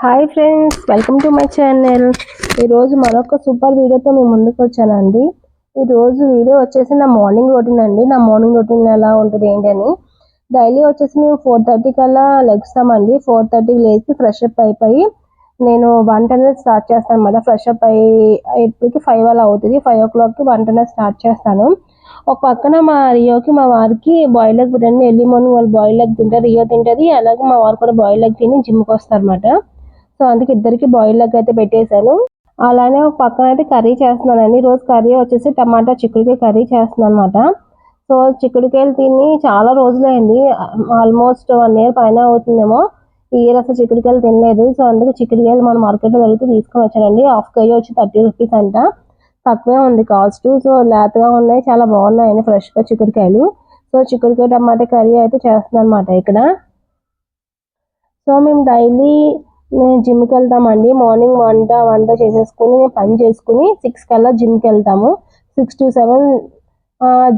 Hi friends welcome to my channel. ఈరోజు మరొక super వీడియోతో మేము ముందుకు వచ్చానండి. ఈరోజు వీడియో వచ్చేసి నా మార్నింగ్ రొటీన్ అండి. నా మార్నింగ్ రొటీన్ ఎలా ఉంటుంది ఏంటని. డైలీ వచ్చేసి మేము ఫోర్ థర్టీ కల్లా లెగ్స్తామండి. ఫోర్ థర్టీకి లేచి ఫ్రెష్ అప్ అయిపోయి నేను వంట అనేది స్టార్ట్ చేస్తాను అనమాట ఫ్రెష్ అప్ అయ్యి ఎప్పటికి ఫైవ్ అలా అవుతుంది. ఫైవ్ ఓ క్లాక్కి వంట అనేది స్టార్ట్ చేస్తాను. ఒక పక్కన మా రియోకి మా వారికి బాయిల్ ఎగ్ పెట్టండి ఎర్లీ మార్నింగ్ వాళ్ళు బాయిల్ ఎగ్ తింటారు రియో తింటుంది. అలాగే మా వారు కూడా బాయిల్ ఎగ్ తిని జిమ్కి వస్తారు అనమాట సో అందుకే ఇద్దరికి బాయిల్ లెగ్ అయితే పెట్టేశాను. అలానే ఒక పక్కన అయితే కర్రీ చేస్తున్నానండి. రోజు కర్రీ వచ్చేసి టమాటా చిక్కుడుకాయ కర్రీ చేస్తున్నాను అనమాట సో చిక్కుడుకాయలు తిని చాలా రోజులైంది. ఆల్మోస్ట్ వన్ ఇయర్ పైన అవుతుందేమో. ఈ ఇయర్ అసలు చిక్కుడుకాయలు తినలేదు. సో అందుకే చిక్కుడుకాయలు మనం మార్కెట్లో వెళ్తే తీసుకొని వచ్చానండి. హాఫ్ కేజీ వచ్చి థర్టీ రూపీస్ అంట. తక్కువే ఉంది కాస్ట్ సో లేతగా ఉన్నాయి. చాలా బాగున్నాయండి ఫ్రెష్గా చిక్కుడుకాయలు. సో చిక్కుడుకాయ టమాటా కర్రీ అయితే చేస్తున్నాను అనమాట ఇక్కడ. సో మేము డైలీ మేము జిమ్కి వెళ్తామండి. మార్నింగ్ వంట వంట చేసేసుకుని పని చేసుకుని సిక్స్ కల్లా జిమ్కి వెళ్తాము. సిక్స్ టు సెవెన్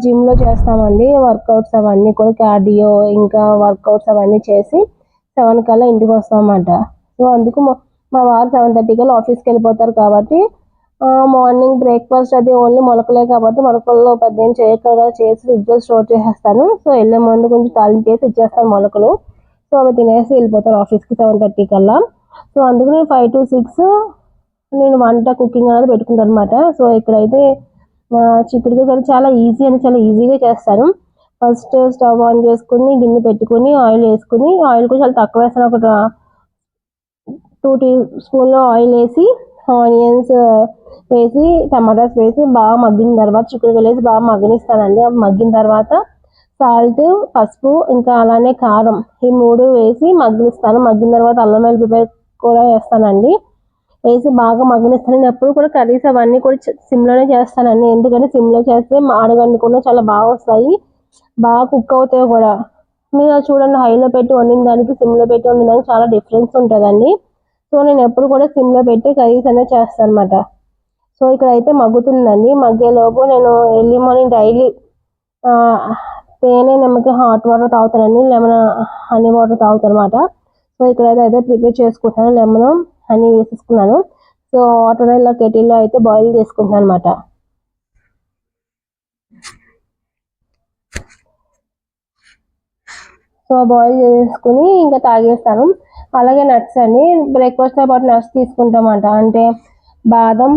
జిమ్లో చేస్తామండి. వర్కౌట్స్ అవన్నీ కూడా కార్డియో ఇంకా వర్కౌట్స్ అవన్నీ చేసి సెవెన్ కల్లా ఇంటికి వస్తామన్నమాట. సో అందుకు మా వారు సెవెన్ థర్టీ కల్లా ఆఫీస్కి వెళ్ళిపోతారు కాబట్టి మార్నింగ్ బ్రేక్ఫాస్ట్ అది ఓన్లీ మొలకలే కాబట్టి మొలకల్లో పెద్ద ఏం చేయకుండా చేసి ఫ్రిడ్జ్లో స్టోర్ చేసేస్తాను. సో వెళ్ళే ముందు కొంచెం తాలింపు వేసి ఇచ్చేస్తాను మొలకలు. సో అవి తినేసి వెళ్ళిపోతారు ఆఫీస్కి సెవెన్ థర్టీ కల్లా. సో అందుకు నేను ఫైవ్ టు సిక్స్ నేను వంట కుకింగ్ అనేది పెట్టుకుంటాను అనమాట సో ఇక్కడైతే చిక్కుడుకాయ కర్రీ చాలా ఈజీ అని చాలా ఈజీగా చేస్తాను ఫస్ట్ స్టవ్ ఆన్ చేసుకుని గిన్నె పెట్టుకుని ఆయిల్ వేసుకుని ఆయిల్ కూడా చాలా తక్కువ వేస్తాను. ఒక టూ టీ స్పూన్లో ఆయిల్ వేసి ఆనియన్స్ వేసి టమాటాస్ వేసి బాగా మగ్గిన తర్వాత చిక్కుడుకాయలు వేసి బాగా మగ్గనిస్తానండి. మగ్గిన తర్వాత సాల్ట్ పసుపు ఇంకా అలానే కారం ఈ మూడు వేసి మగ్గనిస్తాను మగ్గిన తర్వాత అల్లం వెల్లుల్లి కూడా వేస్తానండి. వేసి బాగా మగ్గనిస్తాను నేను ఎప్పుడు కూడా కర్రీస్ అవన్నీ కూడా సిమ్లోనే చేస్తానండి. ఎందుకంటే సిమ్లో చేస్తే కూడా చాలా బాగా వస్తాయి. బాగా కుక్ అవుతాయి కూడా. మీరు చూడండి హైలో పెట్టి వండిన దానికి సిమ్లో పెట్టి వండిన దానికి చాలా డిఫరెన్స్ ఉంటుందండి. సో నేను ఎప్పుడు కూడా సిమ్లో పెట్టి కర్రీస్ అనేది చేస్తాను అనమాట సో ఇక్కడ అయితే మగ్గుతుందండి. మగ్గేలోపు నేను ఎర్లీ మార్నింగ్ డైలీ తేనె నిమ్మకి హాట్ వాటర్ తాగుతానండి. లెమన్ హనీ వాటర్ తాగుతాను అనమాట సో ఇక్కడైతే అయితే ప్రిపేర్ చేసుకుంటాను లెమన్ హనీ వేసేసుకున్నాను. సో వాటర్ ఇలా కెటిల్లో అయితే బాయిల్ చేసుకుంటున్నాను అనమాట సో బాయిల్ చేసుకుని ఇంకా తాగేస్తాను. అలాగే నట్స్ అండి. బ్రేక్ఫాస్ట్తో పాటు నట్స్ తీసుకుంటామంట అంటే బాదం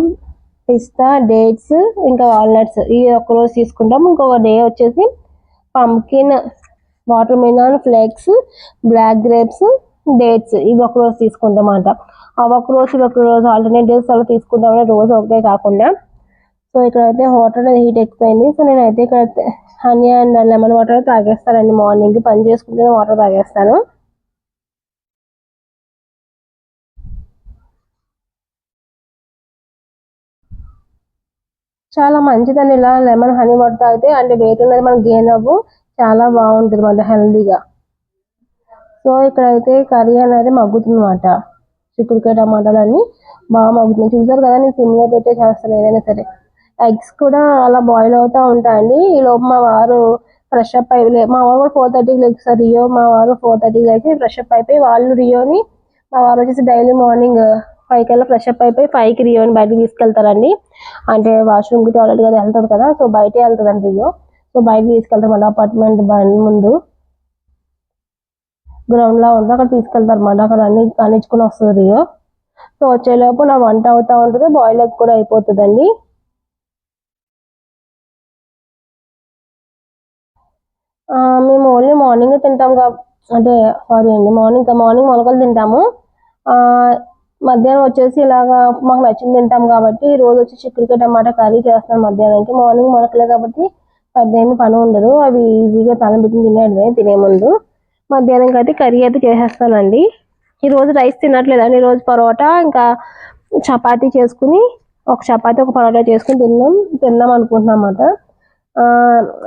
పిస్తా డేట్స్ ఇంకా వాల్నట్స్ ఇవి ఒక్కరోజు తీసుకుంటాం ఇంకొక డే వచ్చేసి pumpkin watermelon flakes black grapes dates ఇవి ఒక రోజు తీసుకుంటామంట. ఆ ఒక రోజు ఒక రోజు ఆల్టర్నేట్ డేస్ అలా తీసుకుంటామని రోజు ఒకటే కాకుండా. సో ఇక్కడ అయితే వాటర్ అనేది హీట్ ఎక్కువైంది. సో నేనైతే ఇక్కడ హనీ అండ్ లెమన్ వాటర్ తాగేస్తానండి. మార్నింగ్ పని చేసుకుంటే వాటర్ తాగేస్తాను. చాలా మంచిదండి. ఇలా లెమన్ హనీ వాటర్ తాగితే అంటే వెయిట్ ఉన్నది మనకి గెయిన్ అవ్వు. చాలా బాగుంటుంది మన హెల్దీగా సో ఇక్కడైతే కర్రీ అనేది మగ్గుతుందన్నమాట. చిక్కుడుకాయ టమాటాలు అన్ని బాగా మగ్గుతుంది చూసారు కదా నేను సిమ్లో పెట్టే చేస్తాను ఏదైనా సరే. ఎగ్స్ కూడా అలా బాయిల్ అవుతూ ఉంటాయండి. ఈ లోపు మా వారు ఫ్రెష్ అప్ అయి మా వారు కూడా ఫోర్ థర్టీకి లెగ్స్తారు రియో మా వారు ఫోర్ థర్టీకి అయితే ఫ్రెష్ అప్ అయిపోయి వాళ్ళు రియోని మా వారు వచ్చేసి డైలీ మార్నింగ్ ఫైవ్ కల్లా ఫ్రెష్ అప్ అయిపోయి ఫైవ్కి రియోని బయటకు తీసుకెళ్తారండి. అంటే వాష్రూమ్కి టాయిలెట్ కదా వెళ్తారు కదా సో బయటే వెళ్తుందండి రియో సో బయట తీసుకెళ్తాం అండి అపార్ట్మెంట్ ముందు. గ్రౌండ్ లా ఉంది అక్కడ తీసుకెళ్తారు అనమాట అక్కడ అన్ని కానిచ్చుకుని వస్తుంది రియో. సో వచ్చేలోపు నా వంట అవుతా ఉంటుంది బాయిల్ ఎగ్ కూడా అయిపోతుందండి. మేము ఓన్లీ మార్నింగ్ తింటాం అంటే సారీ అండి మార్నింగ్ మార్నింగ్ మొలకలు తింటాము. మధ్యాహ్నం వచ్చేసి ఇలాగా మాకు నచ్చింది తింటాం కాబట్టి రోజు వచ్చి చిక్కుడుకాయ టమాటా కర్రీ చేస్తాను మధ్యాహ్నానికి. మార్నింగ్ మొలకలే కాబట్టి పెద్ద ఏమి పని ఉండదు. అవి ఈజీగా తలం పెట్టి తినేయడమే తినే ముందు. మధ్యాహ్నం అయితే కర్రీ అయితే చేసేస్తానండి. ఈరోజు రైస్ తినట్లేదండి. ఈరోజు పరోటా ఇంకా చపాతీ చేసుకుని ఒక చపాతీ ఒక పరోటా చేసుకుని తిన్నాం. తిందాం అనుకుంటున్నాం అన్నమాట.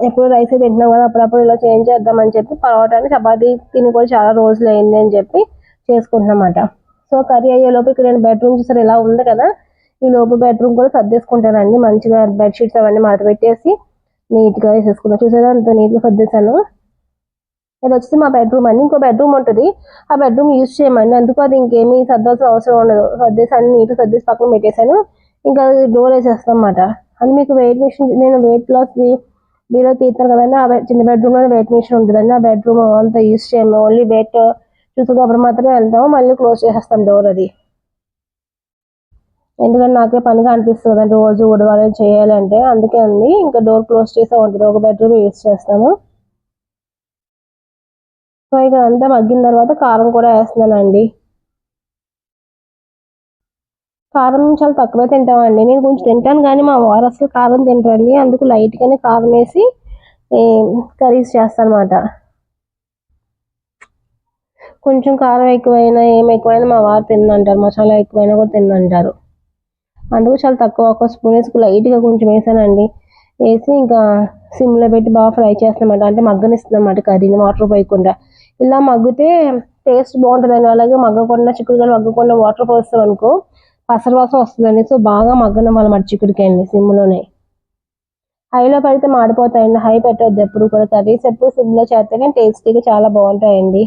ఎప్పుడు రైస్ అయితే తింటున్నాం కదా అప్పుడప్పుడు ఇలా చేంజ్ చేద్దామని చెప్పి పరోటాని చపాతీ తిని కూడా చాలా రోజులు అయింది అని చెప్పి చేసుకుంటున్నాం సో కర్రీ అయ్యే లోపు ఇక్కడ నేను బెడ్రూమ్ చూసారు ఇలా ఉంది కదా ఈ లోపు బెడ్రూమ్ కూడా సర్దేసుకుంటానండి. మంచిగా బెడ్షీట్స్ అవన్నీ మడత పెట్టేసి నీట్గా వేసేసుకున్నాను చూసారా అంత నీట్గా సర్దేశాను? ఇది వచ్చి మా బెడ్రూమ్ అండి. ఇంకో బెడ్రూమ్ ఉంటుంది. ఆ బెడ్రూమ్ యూజ్ చేయమండి. అందుకు అది ఇంకేమీ సర్దాల్సిన అవసరం ఉండదు. సర్దేసి అన్ని నీట్ సర్దేసి పక్కన పెట్టేశాను. ఇంకా డోర్ వేసేస్తాం అన్నమాట అది మీకు వెయిట్ మిషన్ నేను వెయిట్ లాస్ బీరో తీస్తాను కదండి. ఆ చిన్న బెడ్రూమ్లో వెయిట్ మిషన్ ఉంటుందండి. ఆ బెడ్రూమ్ అంతా యూజ్ చేయము. ఓన్లీ బెడ్ చూసుకున్నప్పుడు మాత్రమే వెళ్తాము. మళ్ళీ క్లోజ్ చేసేస్తాం డోర్ అది. ఎందుకంటే నాకే పనిగా అనిపిస్తుంది కదండి. రోజు ఉడవాలని చేయాలంటే అందుకే అండి. ఇంకా డోర్ క్లోజ్ చేసే ఉంటుంది ఒక బెడ్రూమ్ యూజ్ చేస్తాము. సో ఇక్కడ అంతా మగ్గిన తర్వాత కారం కూడా వేస్తున్నానండి. కారం చాలా తక్కువే తింటామండి. నేను కొంచెం తింటాను కానీ మా వారు అసలు కారం తింటారండి అందుకు లైట్గానే కారం వేసి కర్రీస్ చేస్తాను కొంచెం కారం ఎక్కువైనా ఏం ఎక్కువైనా మా వారు తిన్నంటారు. మసాలా ఎక్కువైనా కూడా తిన్నంటారు. అందుకు చాలా తక్కువ ఒక స్పూన్ వేసుకు లైట్గా కొంచెం వేసానండి. వేసి ఇంకా సిమ్లో పెట్టి బాగా ఫ్రై చేస్తామంట అంటే మగ్గనిస్తుంది ఇస్తుందన్నమాట కర్రీని వాటర్ పోయకుండా. ఇలా మగ్గితే టేస్ట్ బాగుంటుందండి. అలాగే మగ్గకుండా చిక్కుడుకాయలు మగ్గకుండా వాటర్ పోస్తాం అనుకో పసర వాసన వస్తుందండి. సో బాగా మగ్గనం వాళ్ళ చిక్కుడుకాయని సిమ్లోనే హైలో పెడితే మాడిపోతాయండి. హై పెట్టవద్దు ఎప్పుడు కూడా. కర్రీస్ ఎప్పుడు సిమ్లో చేస్తేనే టేస్టీగా చాలా బాగుంటాయండి.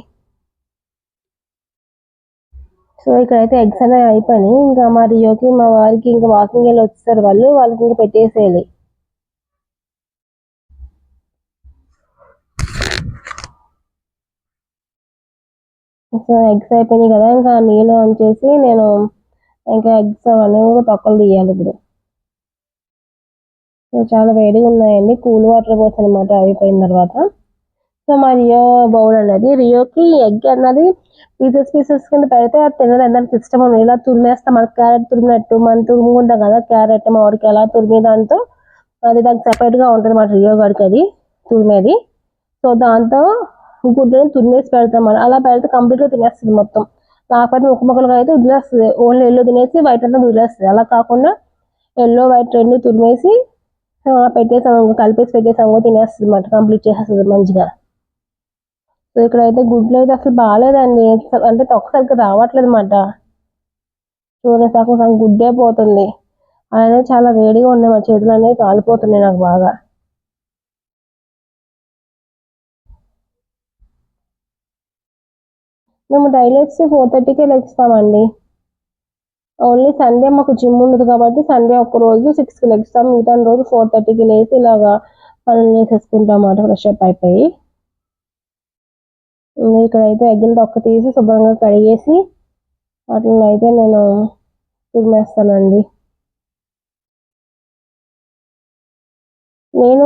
సో ఇక్కడైతే ఎగ్స్ అనేవి అయిపోయినాయి. ఇంకా మా రియోకి మా వారికి ఇంకా వాకింగ్ వెళ్ళి వచ్చేసారు వాళ్ళు. వాళ్ళకి ఇంకా పెట్టేసేయాలి. సో ఎగ్స్ అయిపోయినాయి కదా ఇంకా నీళ్ళు ఆన్ చేసి నేను ఇంకా ఎగ్స్ అవన్నీ కూడా తొక్కలు తీయాలి ఇప్పుడు. సో చాలా వేడిగా ఉన్నాయండి కూల్ వాటర్ పోసి అనమాట అయిపోయిన తర్వాత. సో మా రియో బౌల్ అనేది రియోకి ఎగ్ అన్నది పీసెస్ పీసెస్ కింద పెడితే అది తినదు దానికి ఇష్టం ఉండదు. ఇలా తురిమేస్తాం మనకి క్యారెట్ తురిమినట్టు మనం తురుముకుంటాం కదా క్యారెట్ మామిడికి అలా తురిమే దాంతో అది దానికి సపరేట్గా ఉంటుంది మాట రియో గడికి అది తురిమేది. సో దాంతో గుడ్డని తున్నేసి పెడతాం మనం. అలా పెడితే కంప్లీట్గా తినేస్తుంది మొత్తం. కాకపోతే ముక్క ముక్కలుగా అయితే వదిలేస్తుంది. ఓన్లీ ఎల్లో తినేసి వైట్ అంతా వదిలేస్తుంది. అలా కాకుండా ఎల్లో వైట్ రెండు తురిమేసి పెట్టేసాము పెట్టేసాం కలిపేసి పెట్టేసాము తినేస్తుంది అన్నమాట. కంప్లీట్ చేసేస్తుంది మంచిగా. సో ఇక్కడైతే గుడ్లు అయితే అసలు బాగాలేదండి. అంటే తొక్క సరిగ్గా రావట్లేదు అన్నమాట. చూడండి సగం సగం గుడ్డే పోతుంది. అలానే చాలా వేడిగా ఉన్నాయి మా చేతులు అనేవి కాలిపోతున్నాయి నాకు బాగా. మేము డైలీ వచ్చి ఫోర్ థర్టీకే లెగుస్తామండి ఓన్లీ సండే మాకు జిమ్ ఉండదు కాబట్టి సండే ఒక్క రోజు సిక్స్కి లెగుస్తాం మిగతా రోజు ఫోర్ థర్టీకి లేచి ఇలాగా పనులు చేసేసుకుంటాం అన్నమాట ఫ్రెష్ అప్ అయిపోయి. ఇక్కడైతే ఎగ్గిన డొక్క తీసి శుభ్రంగా కడిగేసి వాటిని అయితే నేను తురిమేస్తానండి. నేను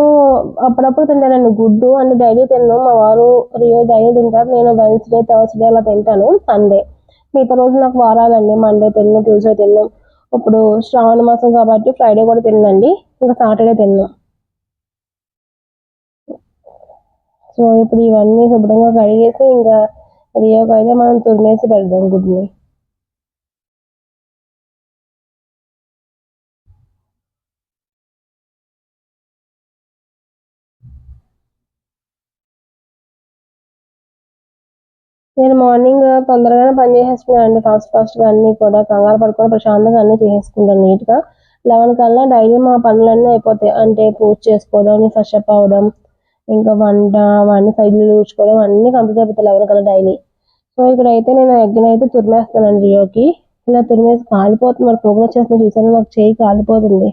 అప్పుడప్పుడు తింటానండి గుడ్డు అండ్ డైలీ తిన్నాను మా వారు రియో డైలీ తింటారు. నేను వెన్స్డే థర్స్డే అలా తింటాను. సండే మిగతా రోజు నాకు వారాలండి. మండే తిన్ను ట్యూస్డే తిన్ను. ఇప్పుడు శ్రావణ మాసం కాబట్టి ఫ్రైడే కూడా తిన్నండి. ఇంకా సాటర్డే తిన్నాం. సో ఇప్పుడు ఇవన్నీ శుభ్రంగా కడిగేసి ఇంకా రియోకి అయితే మనం తురిమేసి పెడదాం గుడ్ని నేను మార్నింగ్ తొందరగానే పని చేసేసుకున్నాను అండి. ఫాస్ట్ ఫాస్ట్గా అన్నీ కూడా కంగారు పడుకొని ప్రశాంతంగా అన్నీ చేసేసుకుంటాను నీట్గా. లెవెన్ కల్లా డైలీ మా పనులన్నీ అయిపోతాయి. అంటే పూజ చేసుకోవడం ఫ్రెష్ అప్ అవ్వడం ఇంకా వంట అవన్నీ సైజులు చూసుకోవడం అన్నీ కంప్లీట్ అయిపోతాయి లెవెన్ కల్లా డైలీ. సో ఇక్కడ అయితే నేను ఎగ్ని అయితే తురిమేస్తానండి రియోకి. ఇలా తురిమేసి కాలిపోతుంది. మరి ప్రోగ్రెస్ చేస్తున్న చూసాను నాకు చేయి కాలిపోతుంది.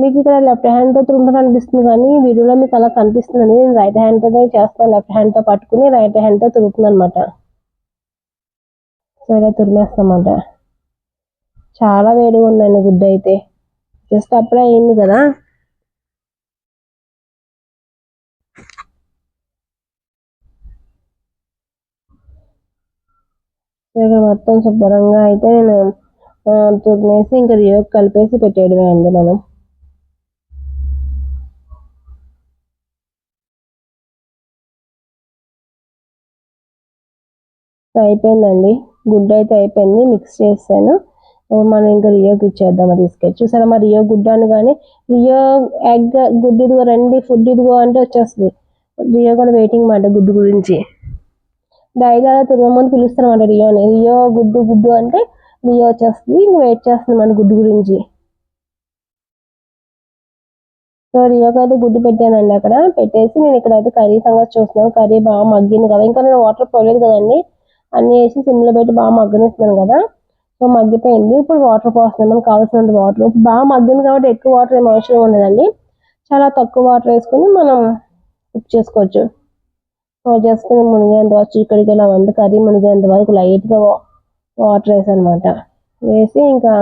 మీకు ఇక్కడ లెఫ్ట్ హ్యాండ్తో తురుముతాను అనిపిస్తుంది కానీ వీడియోలో మీకు అలా కనిపిస్తుంది నేను రైట్ హ్యాండ్తోనే చేస్తాను. లెఫ్ట్ హ్యాండ్తో పట్టుకుని రైట్ హ్యాండ్తో తురుముతుంది అనమాట సో ఇలా తురిమేస్తామాట చాలా వేడిగా ఉందండి గుడ్డ అయితే. జస్ట్ అప్పుడే అయింది కదా. సో ఇక్కడ మొత్తం శుభ్రంగా అయితే నేను తురిమేసి ఇంకా రియోకి కలిపేసి పెట్టేయడమే అండి మనం. అయిపోయిందండి. గుడ్డ అయితే అయిపోయింది. మిక్స్ చేసాను మనం ఇంకా రియోకి ఇచ్చేద్దాం తీసుకెళ్ళి చూసారా మా రియో గుడ్డ అని కానీ రియో ఎగ్ గుడ్డు ఇదిగో రండి ఫుడ్ ఇదిగో అంటే వచ్చేస్తుంది. రియో కూడా వెయిటింగ్ మాట గుడ్డు గురించి. డైలీ అలా తిరిగే రియోని రియో గుడ్డు గుడ్డు అంటే రియో వచ్చేస్తుంది. ఇంక వెయిట్ చేస్తుంది మన గుడ్డు గురించి. సో రియోకి అయితే గుడ్డు పెట్టానండి అక్కడ. పెట్టేసి నేను ఇక్కడ అయితే కర్రీ సంగతి చూస్తున్నాను. కర్రీ బాగా మగ్గింది కదా. ఇంకా నేను వాటర్ పోలేదు కదండి. అన్నీ వేసి సిమ్లో పెట్టి బాగా మగ్గనిస్తున్నాను కదా. సో మగ్గిపోయింది. ఇప్పుడు వాటర్ పోస్తున్నాం మనకు కావాల్సినంత వాటర్ ఇప్పుడు బాగా మగ్గింది కాబట్టి ఎక్కువ వాటర్ ఏం అవసరం ఉండదండి. చాలా తక్కువ వాటర్ వేసుకొని మనం కుక్ చేసుకోవచ్చు. సో జస్ట్ మునిగేంత వరకు ఇక్కడికి ఇలా వంద కర్రీ మునిగేంత వరకు లైట్గా వాటర్ వేసాను అనమాట వేసి ఇంకా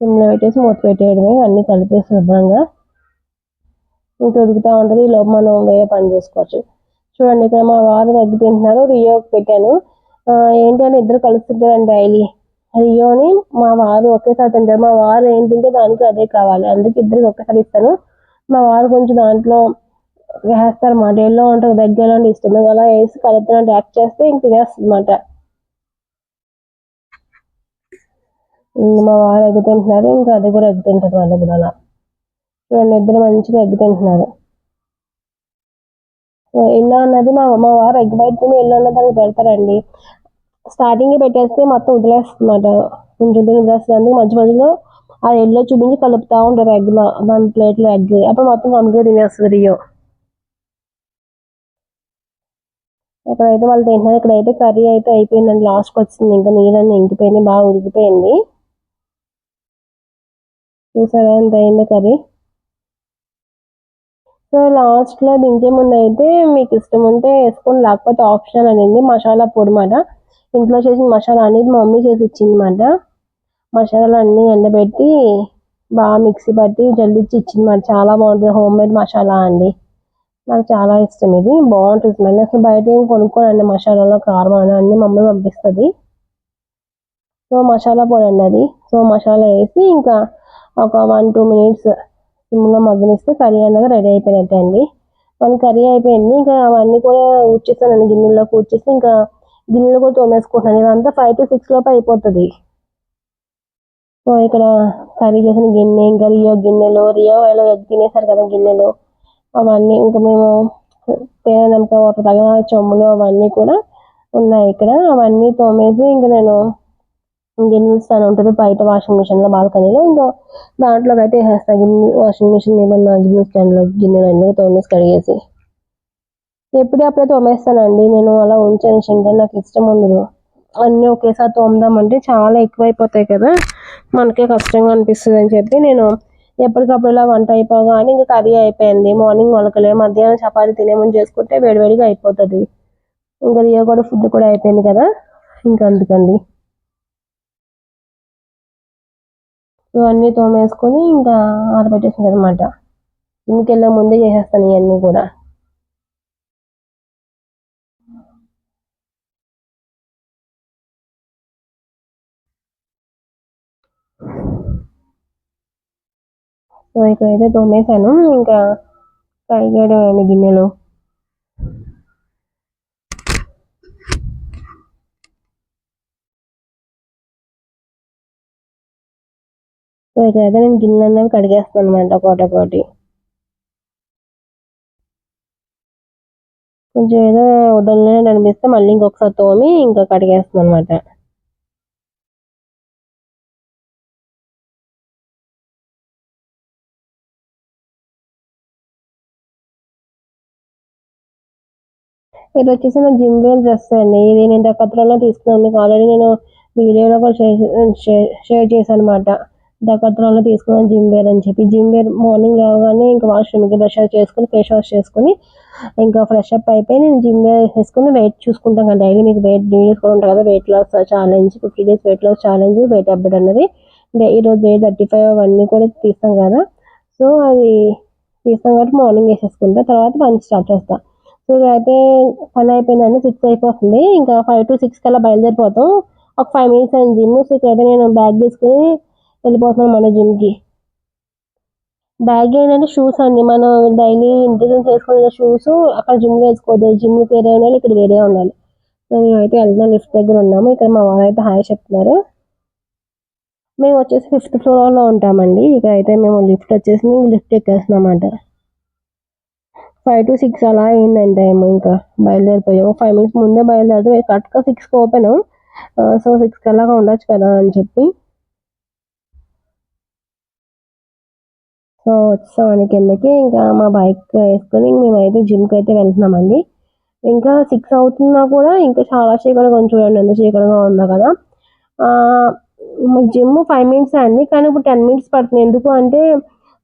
సిమ్లో పెట్టేసి మూత పెట్టేయడమే. అన్నీ కలిపేసి శుభ్రంగా ఇంకా ఉడుకుతూ ఉంటుంది. ఈ మనం వేరే పని చేసుకోవచ్చు. చూడండి ఇక్కడ మా వారు ఎగ్ తింటున్నారు. రియోకి పెట్టాను. ఏంటంటే ఇద్దరు కలుస్తుంటారండి డైలీ. అయ్యోని మా వారు ఒకేసారి తింటారు. మా వారు ఏం తింటే దానికి అదే కావాలి. అందుకే ఇద్దరికి ఒకేసారి ఇస్తాను. మా వారు కొంచెం దాంట్లో వేస్తారు మాట ఎల్లో ఉంటుంది దగ్గరలో ఉండి ఇస్తుంది అలా వేసి కలుపుతున్నట్టు యాక్ట్ చేస్తే ఇంక తినేస్తుంది అనమాట మా వారు ఎగ్గు తింటున్నారు. ఇంకా అది కూడా ఎగ్గు తింటారు వాళ్ళు కూడా అలా. చూడండి ఇద్దరు మంచిగా ఎగ్గు తింటున్నారు. ఎల్లో అన్నది మా మా వారు ఎగ్ బయట తిని ఎల్లో అన్నది దానికి పెడతారండి. స్టార్టింగ్ పెట్టేస్తే మొత్తం వదిలేస్తుందన్నమాట. కొంచెం తిని వదిలేస్తుంది. మధ్య మధ్యలో ఆ ఎల్లో చూపించి కలుపుతా ఉంటారు ఎగ్లో దాని ప్లేట్లో ఎగ్. అప్పుడు మొత్తం కంప్లీట్గా తినేస్తుంది రియో ఇక్కడైతే వాళ్ళు తింటున్నారు ఇక్కడైతే కర్రీ అయితే అయిపోయిందండి. లాస్ట్కి వచ్చింది. ఇంకా నీళ్ళన్నీ ఇంకిపోయింది బాగా ఉడికిపోయింది. చూసారా ఎంత అయిందో కర్రీ? సో లాస్ట్లో దించే ముందు అయితే మీకు ఇష్టం ఉంటే వేసుకొని లేకపోతే ఆప్షన్ అనేది. మసాలా పొడి మాట. ఇంట్లో చేసిన మసాలా అనేది మా మమ్మీ చేసి ఇచ్చింది మాట మసాలాలు అన్నీ ఎండబెట్టి బాగా మిక్సీ పట్టి జల్లిచ్చి ఇచ్చింది మాట చాలా బాగుంటుంది. హోమ్ మేడ్ మసాలా అండి. నాకు చాలా ఇష్టం ఇది. బాగుంటుంది. స్మెల్ అసలు బయట ఏం కొనుక్కోనండి మసాలాలో. కారం అన్ని మమ్మీ పంపిస్తుంది. సో మసాలా పొడి అండి అది. సో మసాలా వేసి ఇంకా ఒక వన్ టూ మినిట్స్ సిమ్లో మగ్గనిస్తే కర్రీ అనేది రెడీ అయిపోయినట్టే అండి. మన కర్రీ అయిపోయింది. ఇంకా అవన్నీ కూడా ఊడ్చేసానండి గిన్నెల్లోకి కూర్చేసి ఇంకా గిన్నెలు కూడా తోమేసుకుంటున్నాను. ఇదంతా ఫైవ్ టు సిక్స్ లోపు అయిపోతుంది. సో ఇక్కడ కర్రీ చేసిన గిన్నె ఇంకా రియో గిన్నెలు రియో ఎలా ఎగ్ తినేసారు కదా గిన్నెలు. అవన్నీ ఇంకా మేము తేనె ఒక తగిన చెమ్ములు అవన్నీ కూడా ఉన్నాయి ఇక్కడ. అవన్నీ తోమేసి ఇంకా నేను గిన్నెలు స్టాండ్ ఉంటుంది బయట వాషింగ్ మిషన్లో బాల్కనీలో. ఇంకా దాంట్లోకి అయితే వేసేస్తా గిన్నె వాషింగ్ మిషన్ మీద గిన్నె స్టాండ్లో గిన్నెలు అన్ని తోమేసి కడిగేసి. ఎప్పుడప్పుడే తోమేస్తానండి. నేను అలా ఉంచాను. సింక్ నాకు ఇష్టం ఉండదు. అన్నీ ఒకేసారి తోమదామంటే చాలా ఎక్కువైపోతాయి కదా. మనకే కష్టంగా అనిపిస్తుంది అని చెప్పి నేను ఎప్పటికప్పుడు ఇలా వంట అయిపోగానే ఇంకా కర్రీ అయిపోయింది. మార్నింగ్ మొలకలే మధ్యాహ్నం చపాతీ తినేమని చేసుకుంటే వేడివేడిగా అయిపోతుంది. ఇంకా రియో కూడా ఫుడ్ కూడా అయిపోయింది కదా. ఇంకా అందుకండి. ఇవన్నీ తోమేసుకొని ఇంకా ఆరబెట్టేసింది అనమాట ఇంకెళ్ళే ముందే చేసేస్తాను ఇవన్నీ కూడా. సో ఇక్కడైతే తోమేశాను. ఇంకా కడిగాడు అండి గిన్నెలు. సో ఇక్కడైతే నేను గిన్నెలు అన్నవి కడిగేస్తాను అనమాట ఒకటి ఒకటి. కొంచెం ఏదో వదలనే అనిపిస్తే మళ్ళీ ఇంకొకసారి తోమి ఇంకా కడిగేస్తాను అనమాట ఇది వచ్చేసి నా జిమ్ వేర్ డ్రెస్ అండి. ఇది నేను దక్కత్రంలో తీసుకున్నాను. మీకు ఆల్రెడీ నేను వీడియోలో కూడా షేర్ చేశాను అనమాట దక్కత్రంలో తీసుకున్నాను జిమ్ వేర్ అని చెప్పి. జిమ్ వేర్ మార్నింగ్ లేవగానే ఇంకా వాష్రూమ్కి బ్రష్ చేసుకుని ఫేస్ వాష్ చేసుకుని ఇంకా ఫ్రెష్ అప్ అయిపోయి నేను జిమ్ వేర్ వేసుకుని వెయిట్ చూసుకుంటాను కదా. డైలీ మీకు వెయిట్ వీడియోస్ కూడా ఉంటాయి కదా. Weight loss challenge fifty days weight loss challenge weight update అన్నది. ఈరోజు డే థర్టీ ఫైవ్ అవన్నీ కూడా తీస్తాం కదా. సో అది తీస్తాం కాబట్టి మార్నింగ్ వేసేసుకుంటా. తర్వాత పని స్టార్ట్ చేస్తా. సో అయితే పని అయిపోయిందండి సిక్స్ అయిపోతుంది. ఇంకా ఫైవ్ టు సిక్స్ కల్లా బయలుదేరిపోతాం. ఒక ఫైవ్ మినిట్స్ అని జిమ్ సో ఇక్కడైతే నేను బ్యాగ్ తీసుకుని వెళ్ళిపోతున్నాను మన జిమ్కి. బ్యాగ్ ఏంటంటే షూస్ అండి. మనం డైలీ ఇంటి నుంచి వేసుకునే షూస్ అక్కడ జిమ్ వేసుకోవద్దు. జిమ్ వేరే ఉండాలి ఇక్కడ వేరే ఉండాలి. సో మేమైతే వెళ్తున్నాం లిఫ్ట్ దగ్గర ఉన్నాము. ఇక్కడ మా వారు అయితే హాయ్ చెప్తున్నారు. మేము వచ్చేసి ఫిఫ్త్ ఫ్లోర్లో ఉంటామండి. ఇక్కడ అయితే మేము లిఫ్ట్ వచ్చేసి లిఫ్ట్ ఎక్కేస్తున్నాం ఫైవ్ టు సిక్స్ అలా అయిందండి టైం ఇంకా. బయలుదేరిపోయాము. ఫైవ్ మినిట్స్ ముందే బయలుదేరితే కరెక్ట్గా సిక్స్కి ఓపెన్ సో సిక్స్ అలాగా ఉండొచ్చు కదా అని చెప్పి. సో వచ్చేసామని కిందకి ఇంకా మా బైక్ వేసుకొని మేమైతే జిమ్కి అయితే వెళ్తున్నామండి. ఇంకా సిక్స్ అవుతున్నా కూడా ఇంకా చాలా చీకటిగా ఉంది చూడండి ఎంత చీకటిగా ఉందో కదా. జిమ్ ఫైవ్ మినిట్స్ అండి కానీ ఇప్పుడు టెన్ మినిట్స్ పడుతుంది. ఎందుకు అంటే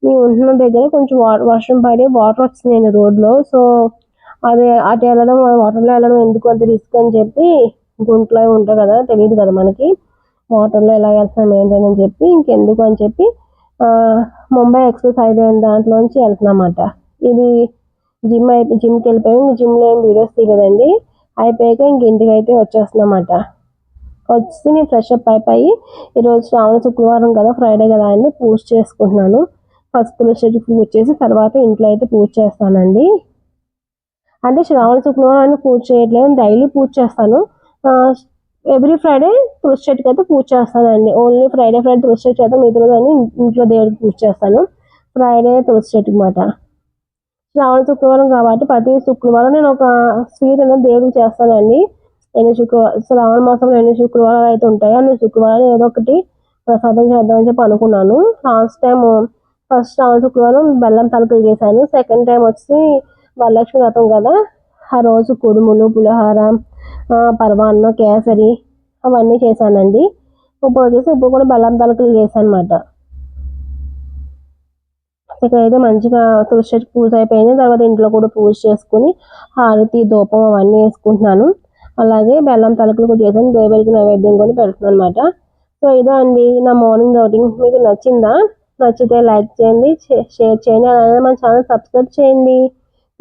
మేము ఉంటున్న దగ్గర కొంచెం వాటర్ వర్షం పడి వాటర్ వచ్చినాయండి రోడ్లో. సో అది అటు వెళ్ళడం వాటర్లో వెళ్ళడం ఎందుకు అంత రిస్క్ అని చెప్పి గుంట్లో ఉంటాయి కదా తెలియదు కదా మనకి. వాటర్లో ఎలా వెళ్తున్నాం ఏంటని అని చెప్పి ఇంకెందుకు అని చెప్పి ముంబై ఎక్స్ప్రెస్ హైవే దాంట్లోంచి వెళ్తున్నామాట. ఇది జిమ్ అయిపోయి జిమ్కి వెళ్ళిపోయాము జిమ్లో ఏం వీడియోస్ తీయలేదండి. అయిపోయాక ఇంక ఇంటికి అయితే వచ్చేస్తున్నామాట. వచ్చి నేను ఫ్రెష్ అప్ అయిపోయి ఈరోజు శ్రావణ శుక్రవారం కదా ఫ్రైడే కదా అని పూజ చేసుకుంటున్నాను. ఫస్ట్ తులసి పూజ చేసి తర్వాత ఇంట్లో అయితే పూజ చేస్తానండి. అంటే శ్రావణ శుక్రవారం పూజ చేయట్లేదు డైలీ పూజ చేస్తాను. ఎవ్రీ ఫ్రైడే తులసి చెట్టుకి అయితే పూజ చేస్తానండి. ఓన్లీ ఫ్రైడే ఫ్రైడే తులసి చెట్టు అయితే మిగతా రోజు ఇంట్లో దేవుడికి పూజ చేస్తాను. ఫ్రైడే తులసి చెట్టుకి మాట శ్రావణ శుక్రవారం కాబట్టి ప్రతి శుక్రవారం నేను ఒక స్వీట్ అనేది దేవుడికి చేస్తానండి. ఎన్ని శుక్రవారం శ్రావణ మాసంలో ఎన్ని శుక్రవారాలు అయితే ఉంటాయో అన్ని శుక్రవారం ఏదో ఒకటి ప్రసాదం చేద్దామని చెప్పి అనుకున్నాను. లాస్ట్ టైం ఫస్ట్ శ్రావణ శుక్రవారం బెల్లం తలకలు చేశాను సెకండ్ టైం వచ్చి వరలక్ష్మి వ్రతం కదా. ఆ రోజు కుడుములు పులిహోర పరమాన్నం కేసరి అవన్నీ చేశానండి. ఇప్పుడు వచ్చేసి ఇప్పుడు కూడా బెల్లం తలకలు చేశాను అనమాట ఇక్కడైతే మంచిగా తులసి చెట్టు పూజ అయిపోయింది. తర్వాత ఇంట్లో కూడా పూజ చేసుకుని హారతి ధూపం అవన్నీ వేసుకుంటున్నాను. అలాగే బెల్లం తలకలు కూడా చేశాను. దేవుడికి నైవేద్యం కూడా పెడుతున్నాను అనమాట సో ఇదే అండి నా మార్నింగ్ రౌటింగ్ మీకు నచ్చిందా? నచ్చితే లైక్ చేయండి షేర్ చేయండి. అలాగే మన ఛానల్ సబ్స్క్రైబ్ చేయండి.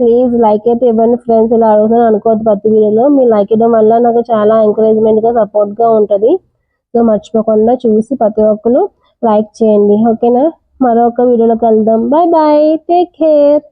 ప్లీజ్ లైక్ అయితే ఇవ్వండి ఫ్రెండ్స్. ఇలా అడుగుతాను అనుకోవద్దు ప్రతి వీడియోలో. మీరు లైక్ ఇవ్వడం వల్ల నాకు చాలా ఎంకరేజ్మెంట్గా సపోర్ట్గా ఉంటుంది. సో మర్చిపోకుండా చూసి ప్రతి ఒక్కరు లైక్ చేయండి. ఓకేనా? మరొక వీడియోలోకి వెళ్దాం. Bye bye take care